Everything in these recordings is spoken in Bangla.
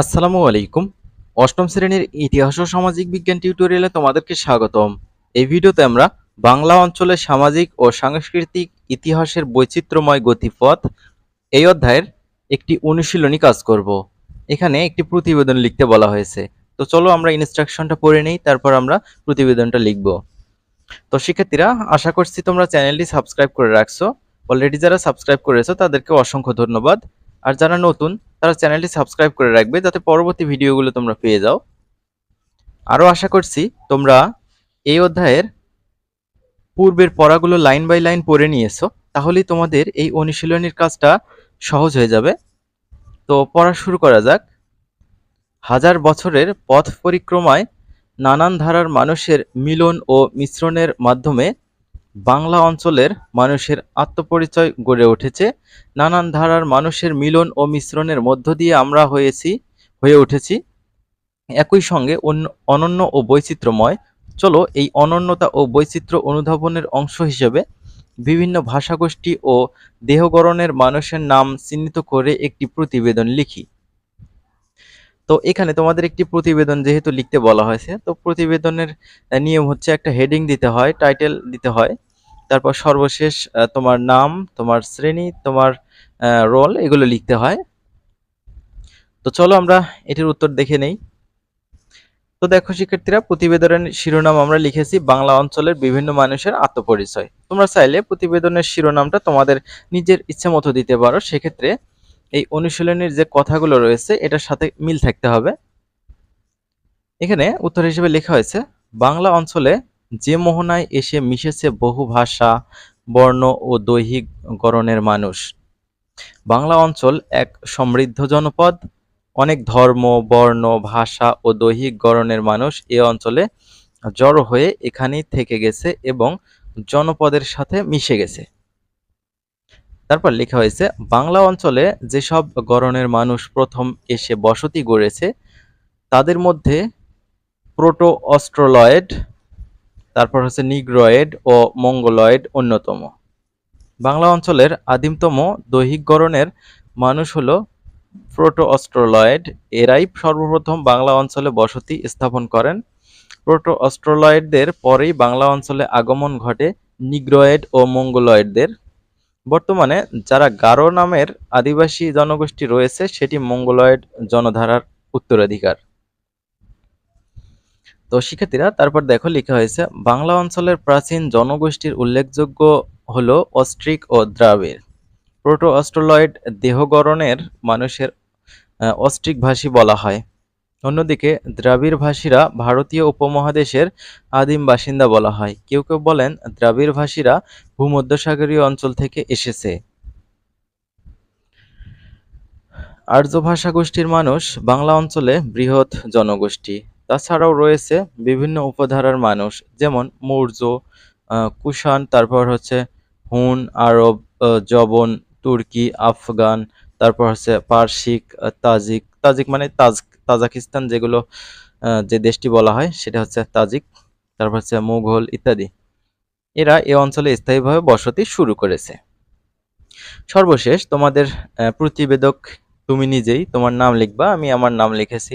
আসসালামু আলাইকুম। অষ্টম শ্রেণির ইতিহাস ও সামাজিক বিজ্ঞান টিউটোরিয়ালে তোমাদেরকে স্বাগতম। এই ভিডিওতে আমরা বাংলা অঞ্চলের সামাজিক ও সাংস্কৃতিক ইতিহাসের বৈচিত্র্যময় গতিপথ এই অধ্যায়ের একটি অনুশীলনী কাজ করব। এখানে একটি প্রতিবেদন লিখতে বলা হয়েছে। তো চলো আমরা ইনস্ট্রাকশনটা পড়ে নেই, তারপর আমরা প্রতিবেদনটা লিখব। তো শিক্ষার্থীরা, আশা করছি তোমরা চ্যানেলটি সাবস্ক্রাইব করে রাখছো। অলরেডি যারা সাবস্ক্রাইব করেছ, তাদেরকে অসংখ্য ধন্যবাদ। আর যারা নতুন তারা চ্যানেলটি সাবস্ক্রাইব করে রাখবে যাতে পরবর্তী ভিডিওগুলো তোমরা পেয়ে যাও। আরও আশা করছি তোমরা এই অধ্যায়ের পূর্বের পড়াগুলো লাইন বাই লাইন পড়ে নিয়েছো, তাহলেই তোমাদের এই অনুশীলনীর কাজটা সহজ হয়ে যাবে। তো পড়া শুরু করা যাক। হাজার বছরের পথ পরিক্রমায় নানান ধারার মানুষের মিলন ও মিশ্রণের মাধ্যমে বাংলা অঞ্চলের মানুষের আত্মপরিচয় গড়ে উঠেছে। নানান ধারার মানুষের মিলন ও মিশ্রণের মধ্য দিয়ে আমরা হয়েছি, হয়ে উঠেছি। একই সঙ্গে অনন্য ও বৈচিত্র্যময়, চলো এই অনন্যতা ও বৈচিত্র্য অনুধাবনের অংশ হিসেবে বিভিন্ন ভাষাগোষ্ঠী ও দেহগড়নের মানুষের নাম চিহ্নিত করে একটি প্রতিবেদন লিখি। তো এখানে তোমাদের একটি প্রতিবেদন যেহেতু লিখতে বলা হয়েছে, তো প্রতিবেদনের নিয়ম হচ্ছে একটা হেডিং দিতে হয়, টাইটেল দিতে হয়। তারপর সর্বশেষ তোমার নাম, তোমার শ্রেণি, তোমার রোল এগুলো লিখতে হয়। তো চলো আমরা এটির উত্তর দেখে নেই। তো দেখো শিক্ষার্থীরা, প্রতিবেদনের শিরোনাম আমরা লিখেছি বাংলা অঞ্চলের বিভিন্ন মানুষের আত্মপরিচয়। তোমরা চাইলে প্রতিবেদনের শিরোনামটা তোমাদের নিজের ইচ্ছে মতো দিতে পারো। সেক্ষেত্রে এই অনুশীলনের যে কথাগুলো রয়েছে, এটার সাথে মিল থাকতে হবে। এখানে উত্তর হিসেবে লেখা হয়েছে, বাংলা অঞ্চলে যে মোহনায় এসে মিশেছে বহু ভাষা, বর্ণ ও দৈহিক গড়নের মানুষ। বাংলা অঞ্চল এক সমৃদ্ধ জনপদ। অনেক ধর্ম, বর্ণ, ভাষা ও দৈহিক গড়নের মানুষ এ অঞ্চলে জড়ো হয়ে এখানেই থেকে গেছে এবং জনপদের সাথে মিশে গেছে। তারপর লেখা হয়েছে, বাংলা অঞ্চলে যেসব গড়নের মানুষ প্রথম এসে বসতি গড়েছে, তাদের মধ্যে প্রোটো অস্ট্রোলয়েড তারপর হচ্ছে নিগ্রয়েড ও মঙ্গলয়েড অন্যতম। বাংলা অঞ্চলের আদিমতম দৈহিক গড়নের মানুষ হলো প্রোটো অস্ট্রোলয়েড এরাই সর্বপ্রথম বাংলা অঞ্চলে বসতি স্থাপন করেন। প্রোটো অস্ট্রোলয়েডদের পরেই বাংলা অঞ্চলে আগমন ঘটে নিগ্রয়েড ও মঙ্গলয়েডদের। বর্তমানে যারা গারো নামের আদিবাসী জনগোষ্ঠী রয়েছে, সেটি মঙ্গলয়েড জনধারার উত্তরাধিকার। তো শিক্ষার্থীরা, তারপর দেখো লেখা হয়েছে, বাংলা অঞ্চলের প্রাচীন জনগোষ্ঠীর উল্লেখযোগ্য হলো অস্ট্রিক ও দ্রাবিড়। প্রোটো অস্ট্রোলয়েড দেহগড়নের মানুষের অস্ট্রিক ভাষী বলা হয়। অন্যদিকে দ্রাবিড় ভাষীরা ভারতীয় উপমহাদেশের আদিম বাসিন্দা বলা হয়। কেউ কেউ বলেন দ্রাবিড় ভাষীরা ভূমধ্যসাগরীয় অঞ্চল থেকে এসেছে। আর্য ভাষা গোষ্ঠীর মানুষ বাংলা অঞ্চলে বৃহৎ জনগোষ্ঠী। তাছাড়াও রয়েছে বিভিন্ন উপধারার মানুষ, যেমন মৌর্য কুষাণ, তারপর হচ্ছে হুন, আরব জবন, তুর্কি, আফগান, তারপর হচ্ছে পারসিক তাজিক তাজিক মানে তাজ, তাজাকিস্তান যেগুলো যে দেশটি বলা হয় সেটা হচ্ছে তাজিক, তারপর হচ্ছে মুঘল ইত্যাদি। এরা এ অঞ্চলে স্থায়ীভাবে বসতি শুরু করেছে। সর্বশেষ তোমাদের প্রতিবেদক তুমি নিজেই তোমার নাম লিখবা, আমি আমার নাম লিখেছি।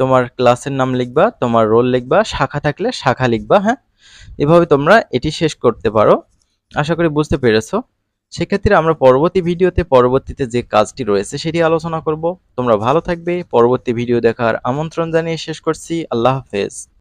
তোমার ক্লাসের নাম লিখবা, তোমার রোল লিখবা, শাখা থাকলে শাখা লিখবা হ্যাঁ? এভাবে তোমরা এটি শেষ করতে পারো। আশা করি বুঝতে পেরেছ। সেক্ষেত্রে আমরা পরবর্তী ভিডিওতে, পরবর্তীতে যে কাজটি রয়েছে সেটি আলোচনা করব। তোমরা ভালো থাকবে। পরবর্তী ভিডিও দেখার আমন্ত্রণ জানিয়ে শেষ করছি। আল্লাহ হাফেজ।